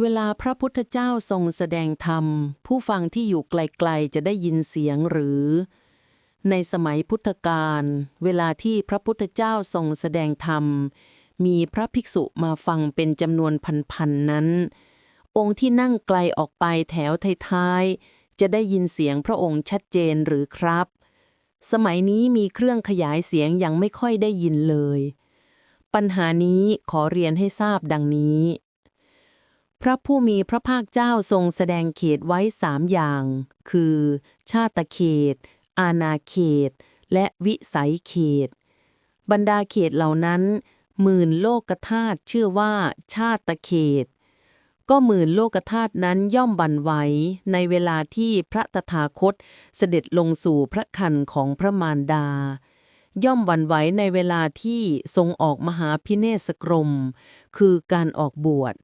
เวลาพระพุทธเจ้าทรงแสดงธรรม ผู้ฟังที่อยู่ไกลๆจะได้ยินเสียงหรือ ในสมัยพุทธกาลเวลาที่พระพุทธเจ้าทรงแสดงธรรม มีพระภิกษุมาฟังเป็นจำนวนพันๆนั้น องค์ที่นั่งไกลออกไปแถวท้ายๆจะได้ยินเสียงพระองค์ชัดเจนหรือครับ สมัยนี้มีเครื่องขยายเสียงยังไม่ค่อยได้ยินเลย ปัญหานี้ขอเรียนให้ทราบดังนี้ พระผู้มีพระภาคเจ้าทรงแสดงเขตไว้สามอย่าง คือ ชาตเขต อาณาเขต และวิสัยเขต บรรดาเขตเหล่านั้น หมื่นโลกธาตุชื่อว่า ชาตเขต ก็หมื่นโลกธาตุนั้นย่อมบันไหวในเวลาที่พระตถาคตเสด็จลงสู่พระคันของพระมารดาย่อมหวันไหวในเวลาที่ทรงออกมหาพิเนศกรม คือการออกบวช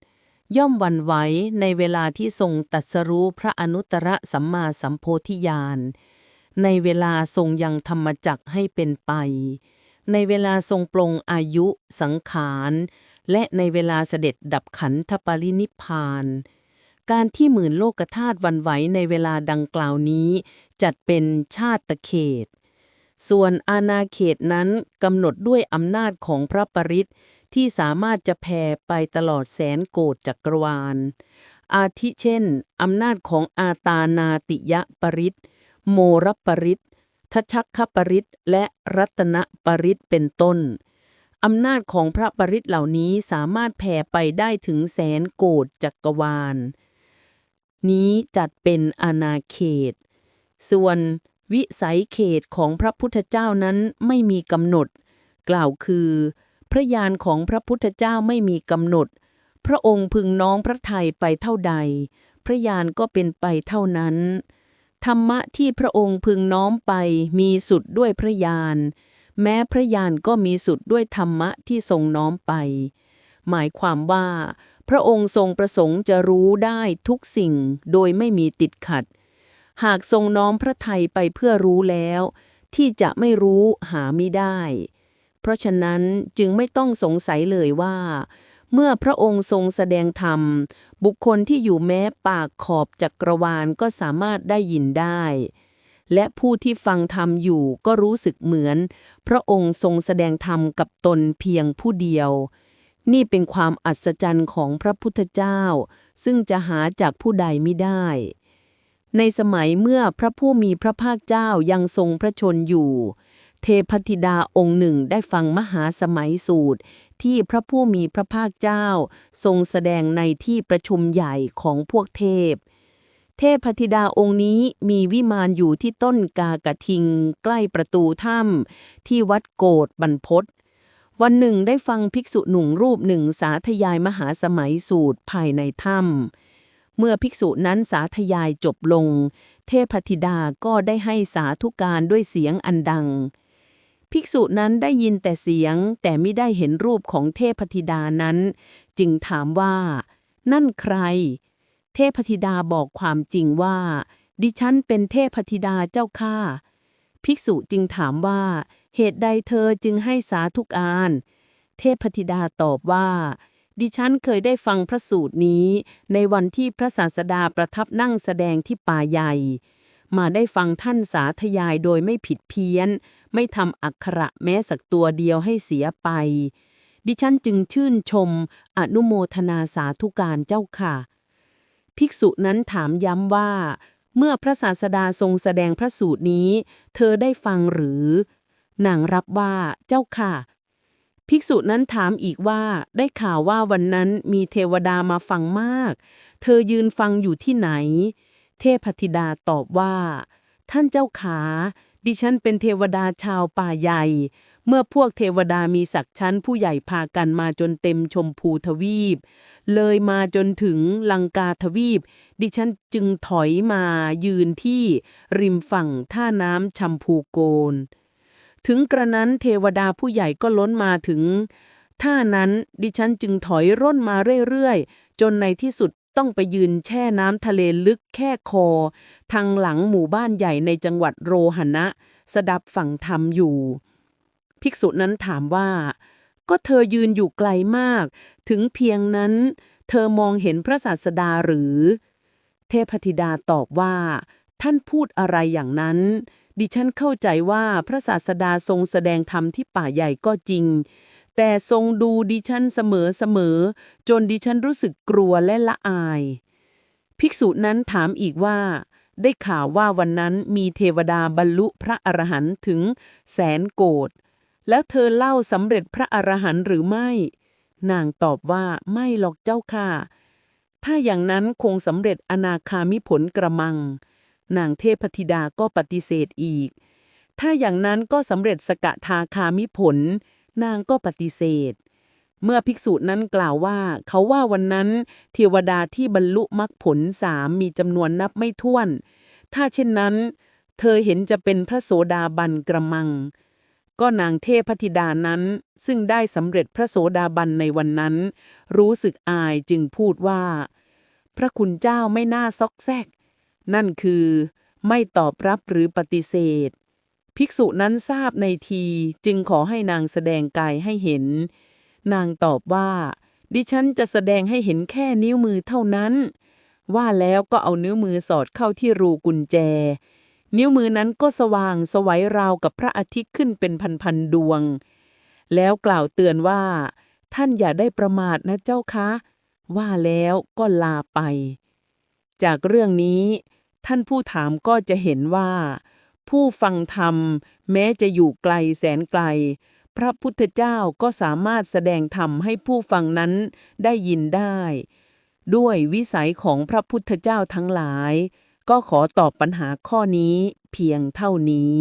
ย่อมวันไหวในเวลาที่ทรงตรัสรู้พระอนุตตรสัมมาสัมโพธิญาณ ในเวลาทรงยังธรรมจักให้เป็นไป ในเวลาทรงปลงอายุสังขาร และในเวลาเสด็จดับขันธปรินิพานการที่หมื่นโลกธาตุวันไหวในเวลาดังกล่าวนี้ จัดเป็นชาติเขต ส่วนอาณาเขตนั้นกำหนดด้วยอำนาจของพระปริต ที่สามารถจะแผ่ไปตลอดแสนโกฏจักรวาล อาทิเช่น อำนาจของอาตานาติยะปริตโมรปริตทชักขปริตและรัตนปริตเป็นต้น อำนาจของพระปริตเหล่านี้สามารถแผ่ไปได้ถึงแสนโกฏจักรวาล นี้จัดเป็นอาณาเขต ส่วนวิสัยเขตของพระพุทธเจ้านั้นไม่มีกำหนด กล่าวคือ พระญาณของพระพุทธเจ้าไม่มีกำหนด พระองค์พึงน้องพระทัยไปเท่าใด พระญาณก็เป็นไปเท่านั้น ธรรมะที่พระองค์พึงน้อมไปมีสุดด้วยพระญาณ แม้พระญาณก็มีสุดด้วยธรรมะที่ทรงน้อมไป หมายความว่า พระองค์ทรงประสงค์จะรู้ได้ทุกสิ่งโดยไม่มีติดขัด หากทรงน้อมพระทัยไปเพื่อรู้แล้ว ที่จะไม่รู้หาไม่ได้ เพราะฉะนั้นจึงไม่ต้องสงสัยเลยว่า เมื่อพระองค์ทรงแสดงธรรม บุคคลที่อยู่แม้ปากขอบจักรวาลก็สามารถได้ยินได้ และผู้ที่ฟังธรรมอยู่ก็รู้สึกเหมือน พระองค์ทรงแสดงธรรมกับตนเพียงผู้เดียว นี่เป็นความอัศจรรย์ของพระพุทธเจ้า ซึ่งจะหาจากผู้ใดไม่ได้ในสมัยเมื่อพระผู้มีพระภาคเจ้ายังทรงพระชนอยู่ เทพธิดาองค์หนึ่งได้ฟังมหาสมัยสูตร ที่พระผู้มีพระภาคเจ้า ทรงแสดงในที่ประชุมใหญ่ของพวกเทพ เทพธิดาองค์นี้มีวิมานอยู่ที่ต้นกากระทิง ใกล้ประตูถ้ำที่วัดโกดบรรพตวันหนึ่งได้ฟังภิกษุหนุ่มรูปหนึ่งสาธยายมหาสมัยสูตรภายในถ้ำเมื่อภิกษุนั้นสาธยายจบลง เทพธิดาก็ได้ให้สาธุการด้วยเสียงอันดัง ภิกษุนั้นได้ยินแต่เสียง แต่ไม่ได้เห็นรูปของเทพธิดานั้น จึงถามว่า นั่นใคร เทพธิดาบอกความจริงว่า ดิฉันเป็นเทพธิดาเจ้าข้าภิกษุจึงถามว่า เหตุใดเธอจึงให้สาธุกอารเทพธิดาตอบว่า ดิฉันเคยได้ฟังพระสูตรนี้ ในวันที่พระศาสดาประทับนั่งแสดงที่ป่าใหญ่ มาได้ฟังท่านสาธยายโดยไม่ผิดเพี้ยน ไม่ทำอักขระแม้สักตัวเดียวให้เสียไป ดิฉันจึงชื่นชม อนุโมทนาสาธุการเจ้าค่ะ ภิกษุนั้นถามย้ำว่า เมื่อพระศาสดาทรงแสดงพระสูตรนี้ เธอได้ฟังหรือนางรับว่าเจ้าค่ะ ภิกษุนั้นถามอีกว่าได้ข่าวว่าวันนั้นมีเทวดามาฟังมาก เธอยืนฟังอยู่ที่ไหน เทพธิดาตอบว่า ท่านเจ้าขา ดิฉันเป็นเทวดาชาวป่าใหญ่ เมื่อพวกเทวดามีศักดิ์ชั้นผู้ใหญ่พากันมาจนเต็มชมพูทวีป เลยมาจนถึงลังกาทวีป ดิฉันจึงถอยมายืนที่ริมฝั่งท่าน้ำชัมพูโกน ถึงกระนั้นเทวดาผู้ใหญ่ก็ล้นมาถึงท่านั้นดิฉันจึงถอยร่นมาเรื่อยๆ จนในที่สุด ต้องไปยืนแช่น้ำทะเลลึกแค่คอ ทางหลังหมู่บ้านใหญ่ในจังหวัดโรหณะสดับฝั่งธรรมอยู่ ภิกษุนั้นถามว่า ก็เธอยืนอยู่ไกลมาก ถึงเพียงนั้นเธเธอมองเห็นพระศาสดาหรือ เทพธิดาตอบว่า ท่านพูดอะไรอย่างนั้น ดิฉันเข้าใจว่าพระศาสดาทรงแสดงธรรมที่ป่าใหญ่ก็จริง แต่ทรงดูดิฉันเสมอเสมอ จนดิฉันรู้สึกกลัวและละอาย ภิกษุนั้นถามอีกว่า ได้ข่าวว่าวันนั้นมีเทวดาบรรลุพระอรหันต์ถึงแสนโกดแล้วเธอเล่าสำเร็จพระอรหันต์หรือไม่ นางตอบว่าไม่หรอกเจ้าค่ะ ถ้าอย่างนั้นคงสำเร็จอนาคามิผลกระมัง นางเทพธิดาก็ปฏิเสธอีก ถ้าอย่างนั้นก็สำเร็จสกทาคามิผล นางก็ปฏิเสธ เมื่อภิกษุนั้นกล่าวว่า เขาว่าวันนั้น เทวดาที่บรรลุมรรคผลสามมีจำนวนนับไม่ถ้วน ถ้าเช่นนั้น เธอเห็นจะเป็นพระโสดาบันกระมัง ก็นางเทพธิดานั้น ซึ่งได้สำเร็จพระโสดาบันในวันนั้น รู้สึกอายจึงพูดว่า พระคุณเจ้าไม่น่าซอกแซก นั่นคือ ไม่ตอบรับหรือปฏิเสธ ภิกษุนั้นทราบในทีจึงขอให้นางแสดงกายให้เห็น นางตอบว่า ดิฉันจะแสดงให้เห็นแค่นิ้วมือเท่านั้น ว่าแล้วก็เอานิ้วมือสอดเข้าที่รูกุญแจ นิ้วมือนั้นก็สว่างสวัยราวกับพระอาทิตย์ขึ้นเป็นพันๆดวง แล้วกล่าวเตือนว่า ท่านอย่าได้ประมาทนะเจ้าคะ ว่าแล้วก็ลาไป จากเรื่องนี้ ท่านผู้ถามก็จะเห็นว่า ผู้ฟังธรรม แม้จะอยู่ไกลแสนไกล พระพุทธเจ้าก็สามารถแสดงธรรมให้ผู้ฟังนั้นได้ยินได้ ด้วยวิสัยของพระพุทธเจ้าทั้งหลาย ก็ขอตอบปัญหาข้อนี้เพียงเท่านี้